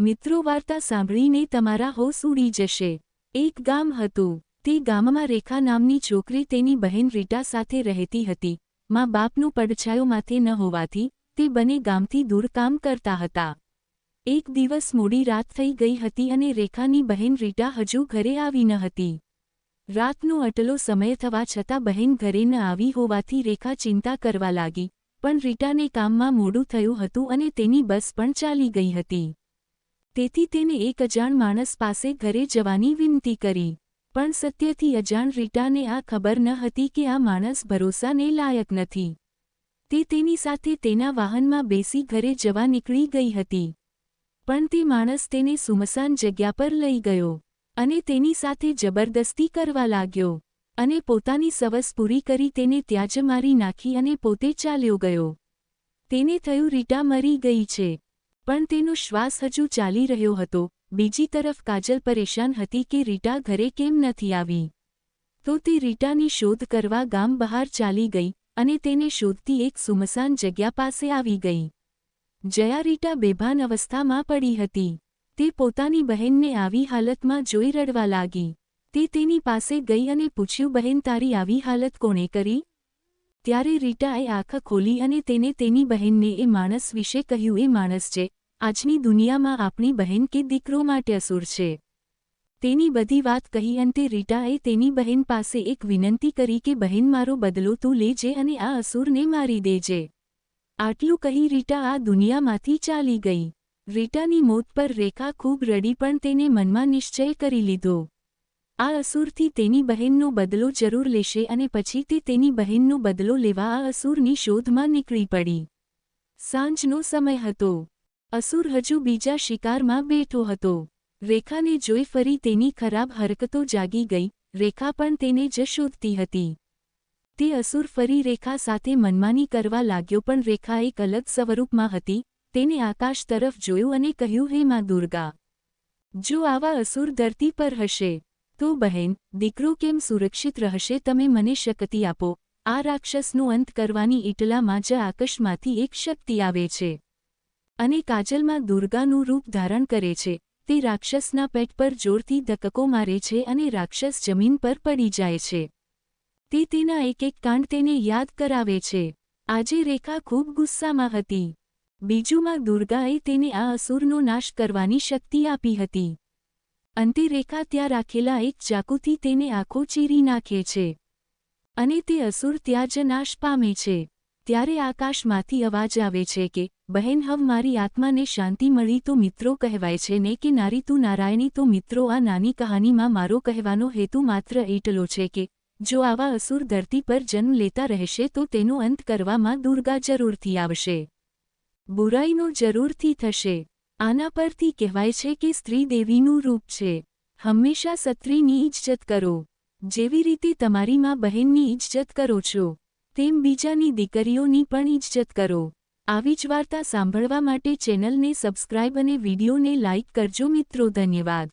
મિત્રો, વાર્તા સાંભળીને તમારા હોશ ઉડી જશે. એક ગામ હતું. તે ગામમાં રેખા નામની છોકરી તેની બહેન રીટા સાથે રહેતી હતી. માં બાપનું પડછાયો માથે ન હોવાથી તે બંને ગામથી દૂર કામ કરતા હતા. એક દિવસ મોડી રાત થઈ ગઈ હતી અને રેખાની બહેન રીટા હજુ ઘરે આવી ન હતી. રાતનો અટલો સમય થવા છતાં બહેન ઘરે ન આવી હોવાથી રેખા ચિંતા કરવા લાગી, પણ રીટાને કામમાં મોડું થયું હતું અને તેની બસ પણ ચાલી ગઈ હતી. તેથી તેને એક અજાણ માણસ પાસે ઘરે જવાની વિનંતી કરી. પણ સત્યથી અજાણ રીટાને આ ખબર ન હતી કે આ માણસ ભરોસાને લાયક નથી. તે તેની સાથે તેના વાહનમાં બેસી ઘરે જવા નીકળી ગઈ હતી. પણ તે માણસ તેને સુમસાન જગ્યા પર લઈ ગયો અને તેની સાથે જબરદસ્તી કરવા લાગ્યો અને પોતાની સવસ પૂરી કરી તેને ત્યાં જ મારી નાખી અને પોતે ચાલ્યો ગયો. તેને થયું રીટા મરી ગઈ છે. પણ તેનો શ્વાસ હજુ ચાલી રહ્યો હતો. બીજી તરફ કાજલ પરેશાન હતી કે રીટા ઘરે કેમ નથી આવી? તો તે રીટાની શોધ કરવા ગામ બહાર ચાલી ગઈ અને તેને શોધતી એક સુમસાન જગ્યા પાસે આવી ગઈ. જયા રીટા બેભાન અવસ્થામાં પડી હતી. તે પોતાની બહેનને આવી હાલતમાં જોઈ રડવા લાગી. તે તેની પાસે ગઈ અને પૂછ્યું, બહેન, તારી આવી હાલત કોણે કરી? ત્યારે રીટાએ આંખ ખોલી અને તેને તેની બહેનને, એ માણસ વિશે કહ્યું, એ માણસ છે. આજની દુનિયામાં આપણી બહેન કે દીકરો માટે અસુર છે. તેની બધી વાત કહી અંતે રીટાએ તેની બહેન પાસે એક વિનંતી કરી કે, બહેન, મારો બદલો તું લેજે અને આ અસુરને મારી દેજે. આટલું કહી રીટા આ દુનિયામાંથી ચાલી ગઈ. રીટાની મોત પર રેખા ખૂબ રડી પણ તેને મનમાં નિશ્ચય કરી લીધો. આ અસુરથી તેની બહેનનો બદલો જરૂર લેશે અને પછી તે તેની બહેનનો બદલો લેવા આ અસુરની શોધમાં નીકળી પડી. સાંજનો સમય હતો. અસુર હજુ બીજા શિકારમાં બેઠો હતો. રેખાને જોઈ ફરી તેની ખરાબ હરકતો જાગી ગઈ, રેખા પણ તેને જ શોધતી હતી. તે અસુર ફરી રેખા સાથે મનમાની કરવા લાગ્યો પણ રેખા એક અલગ સ્વરૂપમાં હતી, તેને આકાશ તરફ જોયું અને કહ્યું, હે માં દુર્ગા! જો આવા અસુર ધરતી પર હશે, તો બહેન, દીકરો કેમ સુરક્ષિત રહેશે તમે મને શક્તિ આપો. આ રાક્ષસનો અંત કરવાની ઇટલામાં જ આકાશમાંથી એક શક્તિ આવે છે. અને કાજલમાં દુર્ગાનું રૂપ ધારણ કરે છે. તે રાક્ષસના પેટ પર જોરથી ધક્કો મારે છે અને રાક્ષસ જમીન પર પડી જાય છે. તે તેના એક એક કાંડ તેને યાદ કરાવે છે. આજે રેખા ખૂબ ગુસ્સામાં હતી. બીજુમાં દુર્ગાએ તેને આ અસુરનો નાશ કરવાની શક્તિ આપી હતી. અંતે રેખા ત્યાં રાખેલા એક ચાકુથી તેને આંખો ચીરી નાખે છે. અને તે અસુર ત્યાં જ નાશ પામે છે. ત્યારે આકાશમાંથી અવાજ આવે છે કે, બહેન, હવ મારી આત્માને શાંતિ મળી, તો મિત્રો કહેવાય છે ને કે નારી, તું નારાયણી, તો મિત્રો, આ નાની કહાનીમાં મારો કહેવાનો હેતુ માત્ર એટલો છે કે, જો આવા અસુર ધરતી પર જન્મ લેતા રહેશે, તો તેનો અંત કરવામાં દુર્ગા જરૂરથી આવશે. બુરાઈનો જરૂરથી થશે. આના પરથી કહેવાય છે કે સ્ત્રી દેવીનું રૂપ છે. હંમેશા સત્રીની ઇજ્જત કરો. જેવી રીતે તમારી માં બહેનની ઇજ્જત કરો છો. તેમ બીજાની દીકરીઓની પણ ઇજ્જત કરો. આવી જ વાર્તા સાંભળવા માટે ચેનલને સબસ્ક્રાઇબ અને વિડીયોને લાઇક કરજો મિત્રો, ધન્યવાદ.